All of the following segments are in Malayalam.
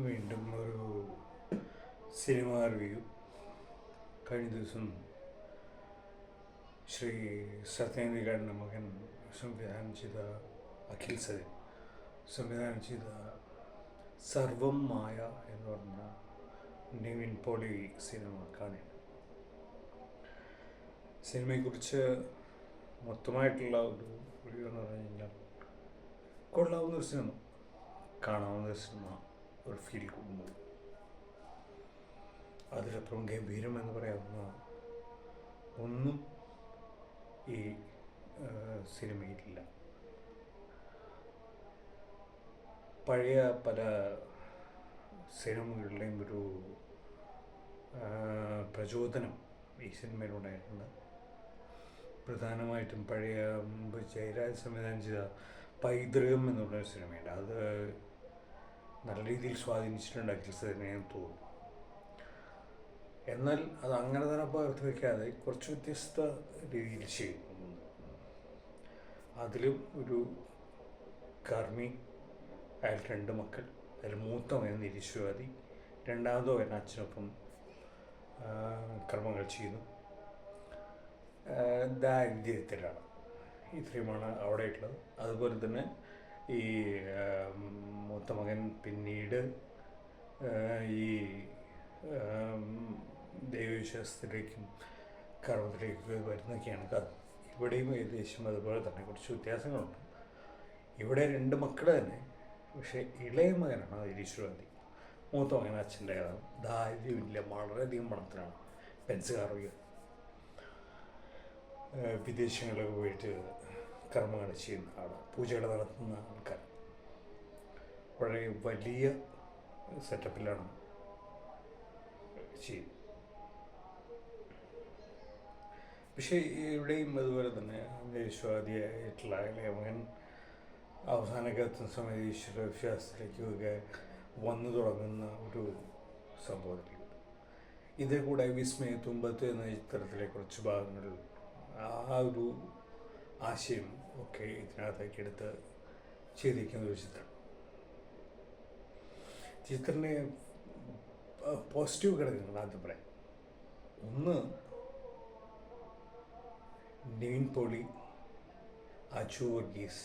വീണ്ടും ഒരു സിനിമ റിവ്യൂ. കഴിഞ്ഞ ദിവസം ശ്രീ സത്യേന്ദ്രകാരന്റെ മകൻ സംവിധാനം ചെയ്ത അഖിൽ സദൻ സംവിധാനം ചെയ്ത സർവം മായ എന്ന് പറഞ്ഞ നിവിൻ പോളി സിനിമ കാണുക സിനിമയെക്കുറിച്ച് മൊത്തമായിട്ടുള്ള ഒരു റിവ്യൂ എന്ന് പറഞ്ഞു കഴിഞ്ഞാൽ കൊള്ളാവുന്ന ഒരു സിനിമ കാണാവുന്ന ഒരു സിനിമ. ഒരു ഫീൽ ഗുഡ് മൂവി അതിലപ്പുറം ഗംഭീരം എന്ന് പറയാവുന്ന ഒന്നും ഈ സിനിമയിലില്ല. പഴയ പല സിനിമകളുടെയും ഒരു പ്രചോദനം ഈ സിനിമയിലുണ്ടായിട്ടുണ്ട്. പ്രധാനമായിട്ടും പഴയ ജയരാജ് സംവിധാനം ചെയ്ത പൈതൃകം എന്നുള്ള സിനിമയുണ്ട്. അത് രീതിയിൽ സ്വാധീനിച്ചിട്ടുണ്ട് അഖിൽ സേനയെന്ന് തോന്നുന്നു. എന്നാൽ അത് അങ്ങനെ തന്നെ പകർത്തി വയ്ക്കാതെ കുറച്ച് വ്യത്യസ്ത രീതിയിൽ ചെയ്യുന്നു. അതിലും ഒരു കർമ്മി അയാൾ രണ്ട് മക്കൾ അതിൽ മൂത്ത മകൻ നിരീശ്വരവാദി രണ്ടാമതോ എന്ന അച്ഛനൊപ്പം കർമ്മങ്ങൾ ചെയ്യുന്നു. ദാരിദ്ര്യത്തിലാണ്. ഇത്രയുമാണ് അവിടെയുള്ളത്. അതുപോലെ തന്നെ ഈ മൂത്ത മകൻ പിന്നീട് ഈ ദൈവവിശ്വാസത്തിലേക്കും കർമ്മത്തിലേക്കും വരുന്നൊക്കെയാണ് കഥ. ഇവിടെയും ഏകദേശം അതുപോലെ തന്നെ കുറച്ച് വ്യത്യാസങ്ങളുണ്ട്. ഇവിടെ രണ്ട് മക്കൾ തന്നെ പക്ഷേ ഇളയ മകനാണ് നിരീശ്വരവാദി മൂത്ത മകൻ അച്ഛന്റെ കഥ. ദാരിദ്ര്യമില്ല വളരെയധികം പണത്തിലാണ്. പെൻസ് കാറുക വിദേശങ്ങളിലൊക്കെ പോയിട്ട് കർമ്മങ്ങൾ ചെയ്യുന്ന ആൾ പൂജകൾ നടത്തുന്ന ആൾക്കാർ. വളരെ വലിയ സെറ്റപ്പിലാണ് ചെയ്യുന്നത്. പക്ഷേ ഇവിടെയും അതുപോലെ തന്നെ ദേശവാദിയായിട്ടുള്ള ലേമകൻ അവസാന അവസാനമൊക്കെ എത്തുന്ന സമയത്ത് ഈശ്വര വിശ്വാസത്തിലേക്കൊക്കെ വന്നു തുടങ്ങുന്ന ഒരു സംഭവത്തിൽ ഇതിൽ കൂടെ വിസ്മയ തുമ്പത്ത് എന്ന ചിത്രത്തിലെ കുറച്ച് ഭാഗങ്ങൾ ആ ഒരു ആശയം ഒക്കെ ഇതിനകത്തേക്ക് എടുത്ത് ചെയ്തിരിക്കുന്ന ഒരു ചിത്രം. ചിത്രനെ പോസിറ്റീവ് ഘടകങ്ങൾ ആദ്യം പറയാം. ഒന്ന് നിവിൻ പോളി അജു വർഗീസ്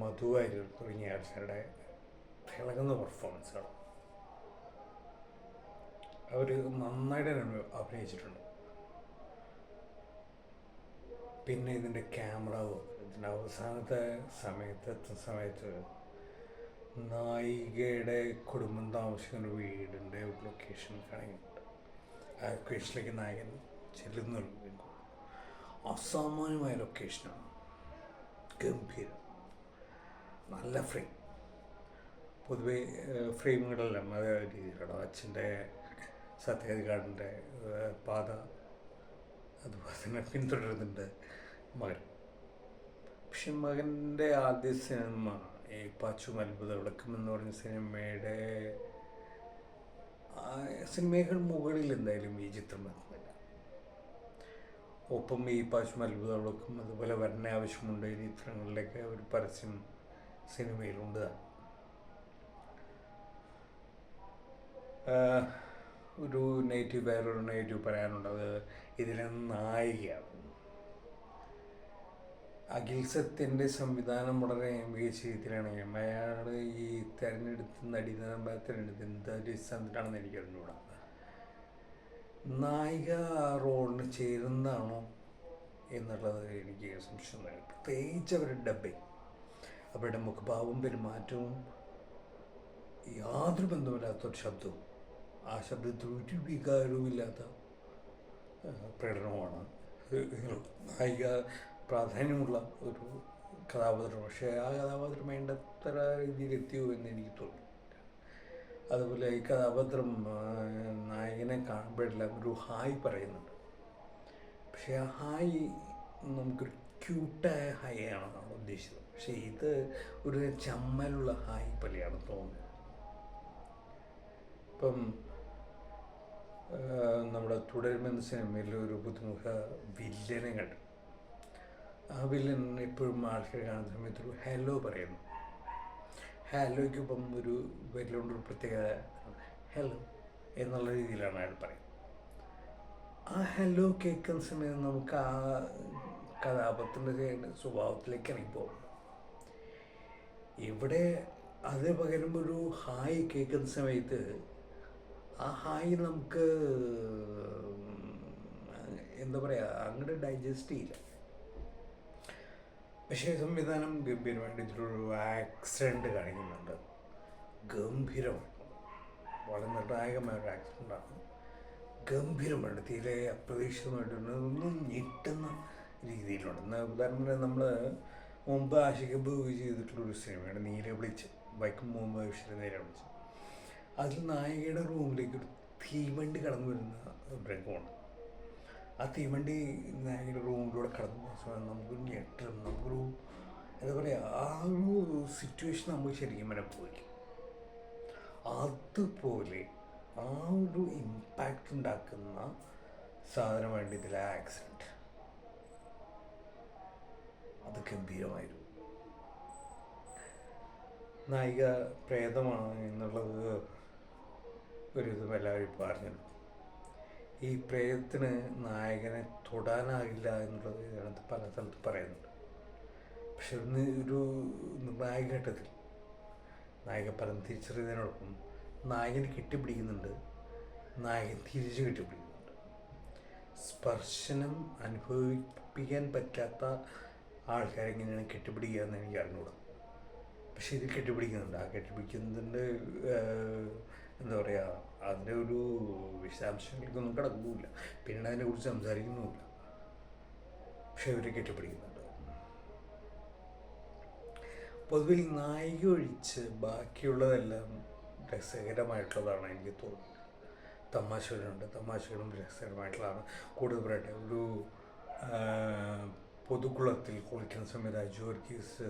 മധു വാര്യർ തുടങ്ങിയ ആൾക്കാരുടെ തിളങ്ങുന്ന പെർഫോമൻസാണ് അവർ നന്നായിട്ട് അഭിനയിച്ചിട്ടുണ്ട്. പിന്നെ ഇതിന്റെ ക്യാമറ വർക്ക് ഇതിന്റെ അവസാനത്തെ സമയത്ത് എത്തുന്ന സമയത്ത് നായികയുടെ കുടുംബം താമസിക്കുന്ന വീടിന്റെ ലൊക്കേഷൻ കാണിക്കുന്നുണ്ട്. ആ ലൊക്കേഷനിലേക്ക് നായകൻ ചെല്ലുന്നുള്ളൂ അസാമാന്യമായ ലൊക്കേഷനാണ് ഗംഭീരം. നല്ല ഫ്രെയിം പൊതുവെ ഫ്രെയിമുകളെല്ലാം അതേ രീതിയിലാണ്. അച്ഛന്റെ സത്യാധികാരന്റെ പാത അതുപോലെ തന്നെ പിന്തുടരുന്നുണ്ട് മകൻ. പക്ഷെ മകന്റെ ആദ്യ സിനിമ ഈ പാച്ചും അത്ഭുത വിളക്കം എന്ന് പറഞ്ഞ സിനിമയുടെ സിനിമകൾ മുകളിൽ എന്തായാലും ഈ ചിത്രം എത്തുന്നില്ല ഒപ്പം ഈ പാച്ചു അത്ഭുത വിളക്കം അതുപോലെ വരണ ആവശ്യമുണ്ട് ഈ ചിത്രങ്ങളിലൊക്കെ ഒരു പരസ്യം സിനിമയിലുണ്ട്. ഒരു നെഗറ്റീവ് വേറൊരു നെഗറ്റീവ് പറയാനുള്ളത് ഇതിലെ നായികയാണ്. അഖിൽ സത്യന്റെ സംവിധാനം വളരെ മികച്ച രീതിയിലാണെങ്കിൽ അയാൾ ഈ തിരഞ്ഞെടുത്ത് നടി തിരഞ്ഞെടുത്ത് എന്ത് അടിസ്ഥാനത്തിലാണെന്ന് എനിക്ക് അറിഞ്ഞുകൂടാ നായിക റോളിന് ചേരുന്നതാണോ എന്നുള്ളത് എനിക്ക് സംശയം. പ്രത്യേകിച്ച് അവരുടെ ഡബിങ് അവരുടെ മുഖഭാവവും പെരുമാറ്റവും യാതൊരു ബന്ധമില്ലാത്തൊരു ശബ്ദവും. ആ ശബ്ദത്തിൽ ആ, പ്രകടനമാണ്. നായിക പ്രാധാന്യമുള്ള ഒരു കഥാപാത്രം. പക്ഷേ ആ കഥാപാത്രം വേണ്ടത്ര രീതിയിൽ എത്തിയോ എന്ന് എനിക്ക് തോന്നി അതുപോലെ ഈ കഥാപാത്രം നായകനെ കാണുമ്പോഴെല്ലാം ഒരു ഹായ് പറയുന്നുണ്ട്. പക്ഷേ ആ ഹായ് നമുക്കൊരു ക്യൂട്ടായ ഹായ് ആണ് നമ്മൾ ഉദ്ദേശിച്ചത്. പക്ഷേ ഇത് ഒരു ചമ്മലുള്ള ഹായ് പോലെയാണ് തോന്നുന്നത്. ഇപ്പം നമ്മുടെ തുടരുമെന്ന സിനിമയിൽ ഒരു പുതുമുഖ വില്ലനെ കണ്ടു ആ വില്ലൻ എപ്പോഴും ആൾക്കാർ കാണുന്ന സമയത്ത് ഒരു ഹലോ പറയുന്നു. ഹലോയ്ക്കൊപ്പം ഒരു പേരിലുണ്ടൊരു പ്രത്യേകത ഹലോ എന്നുള്ള രീതിയിലാണ് അയാൾ പറയുന്നത്. ആ ഹലോ കേൾക്കുന്ന സമയത്ത് നമുക്ക് ആ കഥാപാത്രത്തിന്റെ സ്വഭാവത്തിലേക്ക് ഇറങ്ങിപ്പോകും. ഇവിടെ അതേ പകരം ഒരു ഹായ് കേൾക്കുന്ന സമയത്ത് ആ ഹായ് നമുക്ക് എന്താ പറയുക അങ്ങോട്ട് ഡൈജസ്റ്റ് ചെയ്യില്ല. പക്ഷേ സംവിധാനം ഗംഭീരമായിട്ട് ഇതിലൊരു ആക്സിഡന്റ് കാണിക്കുന്നുണ്ട്. ഗംഭീരം. വളരെ നിർണായകമായ ഒരു ആക്സിഡന്റാണ് ഗംഭീരമായിട്ട് തീരെ അപ്രതീക്ഷിതമായിട്ട് ഒന്നും ഞെട്ടുന്ന രീതിയിലുണ്ട്. എന്നാൽ ഉദാഹരണത്തിന് നമ്മൾ മുമ്പ് ആശിക്കുമ്പോൾ ചെയ്തിട്ടുള്ളൊരു സിനിമയാണ് നീരെ വിളിച്ച് വൈക്കം മുമ്പ് ബഷീർ നേരെ വിളിച്ച് അതിൽ നായികയുടെ റൂമിലേക്ക് ഒരു തീവണ്ടി കടന്നു വരുന്ന രംഗമാണ് ആ തീവണ്ടി നായകയുടെ റൂമിലൂടെ കടന്നു പോകുന്ന നമുക്കൊരു ഞെട്ടലും നമുക്കൊരു എന്താ പറയുക ആ ഒരു സിറ്റുവേഷൻ നമുക്ക് ശരിക്കും മനപ്പോയി അതുപോലെ ആ ഒരു ഇമ്പാക്റ്റ് ഉണ്ടാക്കുന്ന സാധനമായിട്ട് ഇതിലെ ആക്സിഡന്റ് അത് ഗംഭീരമായിരുന്നു. നായിക പ്രേതമാണ് എന്നുള്ളത് ഒരു ഇതും എല്ലാവരും പറഞ്ഞത്. ഈ പ്രേതത്തിന് നായകനെ തൊടാനാകില്ല എന്നുള്ളത് ഇതിനകത്ത് പല സ്ഥലത്ത് പറയുന്നുണ്ട്. പക്ഷെ ഒന്ന് ഒരു നിർണായക ഘട്ടത്തിൽ നായക പലം തിരിച്ചറിയുന്നതിനോടൊപ്പം നായകന് കെട്ടിപ്പിടിക്കുന്നുണ്ട്. നായകൻ തിരിച്ചു കെട്ടിപ്പിടിക്കുന്നുണ്ട്. സ്പർശനം അനുഭവിപ്പിക്കാൻ പറ്റാത്ത ആൾക്കാരെങ്ങനെയാണ് കെട്ടിപ്പിടിക്കുക എന്ന് എനിക്ക് അറിഞ്ഞുകൂടാ. പക്ഷെ ഇത് കെട്ടിപ്പിടിക്കുന്നുണ്ട്. ആ കെട്ടിപ്പിടിക്കുന്നതിന്റെ എന്താ പറയുക അതിന്റെ ഒരു വിശദാംശങ്ങൾക്കൊന്നും കിടക്കുന്നില്ല പിന്നീട് അതിനെക്കുറിച്ച് സംസാരിക്കുന്നുമില്ല. പക്ഷെ ഇവരെ കെട്ടിപ്പിടിക്കുന്നുണ്ട്. പൊതുവിൽ നായിക ഒഴിച്ച് ബാക്കിയുള്ളതെല്ലാം രസകരമായിട്ടുള്ളതാണ് എനിക്ക് തോന്നുന്നത്. തമാശകളുണ്ട്. തമാശകളും രസകരമായിട്ടുള്ളതാണ്. കൂടുതൽ പറയട്ടെ ഒരു പൊതുക്കുളത്തിൽ കുളിക്കുന്ന സമയത്ത് അജു വർഗീസ്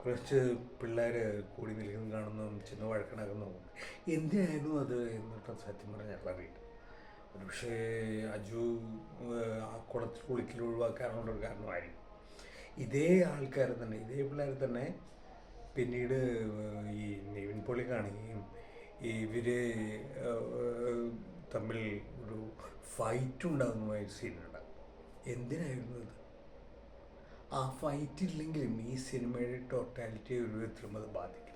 കുറച്ച് പിള്ളേർ കൂടി നിൽക്കുന്ന കാണുന്നതും ചെന്ന് വഴക്കണകുന്നതും എന്തിനായിരുന്നു അത് എന്നിട്ട് സത്യം പറഞ്ഞാൽ അറിയില്ല. ഒരു പക്ഷേ അജു ആ കുളത്തിൽ കുളിക്കൽ ഒഴിവാക്കാനുള്ളൊരു കാരണമായിരിക്കും. ഇതേ ആൾക്കാർ തന്നെ ഇതേ പിള്ളേർ തന്നെ പിന്നീട് ഈ നെയ്വിൻ പോളി കാണുകയും ഇവർ തമ്മിൽ ഒരു ഫൈറ്റ് ഉണ്ടാകുന്നതായ സീനുണ്ടാകും എന്തിനായിരുന്നു അത്? ആ ഫൈറ്റ് ഇല്ലെങ്കിലും ഈ സിനിമയുടെ ടോട്ടാലിറ്റി ഒരു വിധത്തിലും അത് ബാധിക്കില്ല.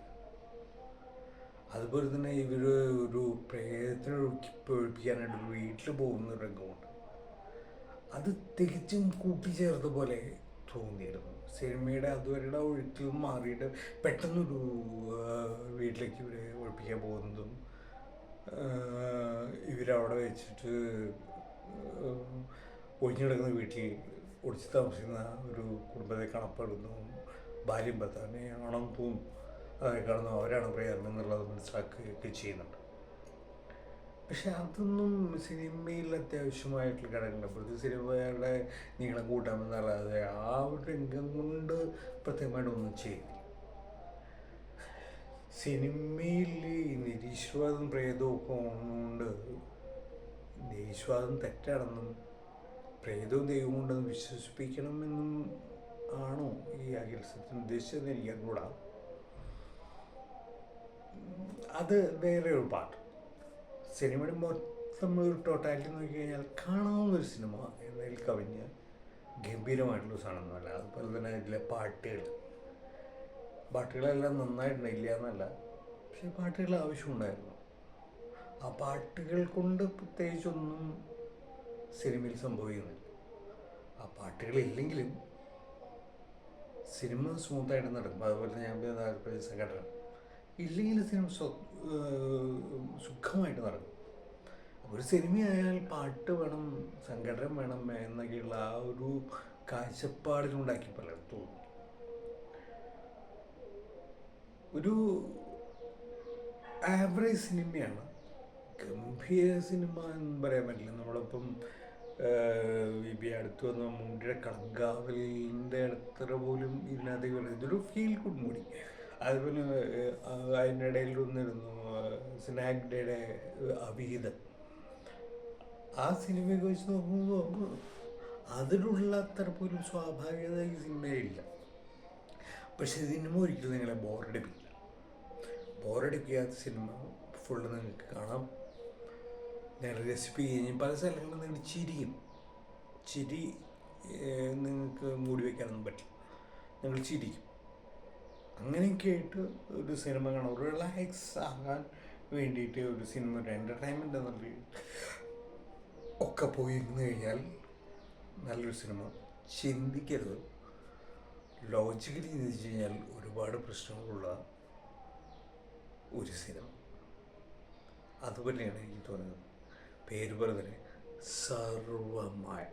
അതുപോലെ തന്നെ ഇവർ ഒരു പ്രേതത്തിനെ ഒഴിപ്പിക്കാനായിട്ട് ഒരു വീട്ടിൽ പോകുന്ന രംഗമുണ്ട്. അത് തികച്ചും കൂട്ടിച്ചേർത്ത പോലെ തോന്നിയിരുന്നു. സിനിമയുടെ അതുവരെയുടെ ഒഴുക്കിൽ മാറിയിട്ട് പെട്ടെന്നൊരു വീട്ടിലേക്ക് ഇവരെ ഒഴിപ്പിക്കാൻ പോകുന്നതും ഇവരവിടെ വെച്ചിട്ട് ഒഴിഞ്ഞിടക്കുന്ന വീട്ടിൽ ഒളിച്ച് താമസിക്കുന്ന ഒരു കുടുംബത്തെ കാണപ്പെടുന്നു. ഭാര്യയും ഭർത്താവിനെയാണെന്ന് തോന്നുന്നു അതെ കാണുന്നു അവരാണ് പ്രേരണം എന്നുള്ളത് മനസ്സിലാക്കുകയൊക്കെ ചെയ്യുന്നുണ്ട്. പക്ഷെ അതൊന്നും സിനിമയിൽ അത്യാവശ്യമായിട്ടുള്ള ഘടകങ്ങൾ പ്രതി സിനിമയുടെ നീളം കൂട്ടാമെന്നല്ലാതെ ആ ഒരു രംഗം കൊണ്ട് പ്രത്യേകമായിട്ടൊന്നും ചെയ്യുന്നില്ല. സിനിമയിൽ നിരീശ്വാദം പ്രേതവും ഒക്കെ കൊണ്ട് നിരീശ്വാദം തെറ്റാണെന്നും പ്രേതവും ദൈവവും ഉണ്ടെന്ന് വിശ്വസിപ്പിക്കണമെന്നും ആണോ ഈ അഹിൽസത്തിന് ഉദ്ദേശിച്ചത് എനിക്ക് അറിഞ്ഞൂടാ അത് വേറെ ഒരു പാട്ട് സിനിമയുടെ മൊത്തം ഒരു ടോട്ടാലിറ്റി നോക്കി കഴിഞ്ഞാൽ കാണാവുന്ന ഒരു സിനിമ എന്നതിൽ കവിഞ്ഞ് ഗംഭീരമായിട്ടുള്ള സാധനമൊന്നുമല്ല അതുപോലെ തന്നെ ഇതിലെ പാട്ടുകൾ. പാട്ടുകളെല്ലാം നന്നായിട്ടുണ്ടായില്ല എന്നല്ല. പക്ഷേ പാട്ടുകൾ ആവശ്യമുണ്ടായിരുന്നു. ആ പാട്ടുകൾ കൊണ്ട് പ്രത്യേകിച്ചൊന്നും സിനിമയിൽ സംഭവിക്കുന്നത് ആ പാട്ടുകളില്ലെങ്കിലും സിനിമ സ്മൂത്തായിട്ട് നടക്കും. അതുപോലെ ഞാൻ സംഘടന ഇല്ലെങ്കിൽ സിനിമ സുഖമായിട്ട് നടക്കും. ഒരു സിനിമയായാൽ പാട്ട് വേണം സംഘടന വേണം എന്നൊക്കെയുള്ള ആ ഒരു കാഴ്ചപ്പാടിലുണ്ടാക്കി തോന്നും ഒരു ആവറേജ് സിനിമയാണ്. ഗംഭീര സിനിമ എന്ന് പറയാൻ പറ്റില്ല. നമ്മളിപ്പം ഈ അടുത്ത് വന്ന മുണ്ടിയുടെ കടങ്കാവലിന്റെ അടുത്തറ പോലും ഇതിനകത്ത് വരുന്നത് ഇതൊരു ഫീൽ ഗുഡ് മൂടി അതുപോലെ അതിന്റെ ഇടയിൽ വന്നിരുന്നു സ്നാക് ഡേയുടെ അവിഹിതം. ആ സിനിമയൊക്കെ വെച്ച് നോക്കുമ്പോൾ അതിലുള്ള അത്ര പോലും സ്വാഭാവികത ഈ സിനിമയിലില്ല പക്ഷെ സിനിമ ഒരിക്കലും നിങ്ങളെ ബോറടിപ്പിക്കില്ല ബോറടിപ്പിക്കാത്ത സിനിമ ഫുള്ള് നിങ്ങൾക്ക് കാണാം. നിങ്ങൾ രസിപ്പിക്കുകയും പല സ്ഥലങ്ങളിൽ നിങ്ങൾ ചിരിയും ചിരി നിങ്ങൾക്ക് മൂടി വയ്ക്കാനൊന്നും പറ്റില്ല. നിങ്ങൾ ചിരിക്കും. അങ്ങനെയൊക്കെ ആയിട്ട് ഒരു സിനിമ കാണാം ഒരു റിലാക്സ് ആകാൻ വേണ്ടിയിട്ട് ഒരു സിനിമ ഒരു എന്റർടൈൻമെന്റ് എന്നുള്ള ഒക്കെ പോയി നിന്ന് കഴിഞ്ഞാൽ നല്ലൊരു സിനിമ. ചിന്തിക്കരുത്. ലോജിക്കലി ചിന്തിച്ചു കഴിഞ്ഞാൽ ഒരുപാട് പ്രശ്നങ്ങളുള്ള ഒരു സിനിമ. അതുപോലെയാണ് എനിക്ക് തോന്നുന്നത് പേര് തന്നെ സർവമായ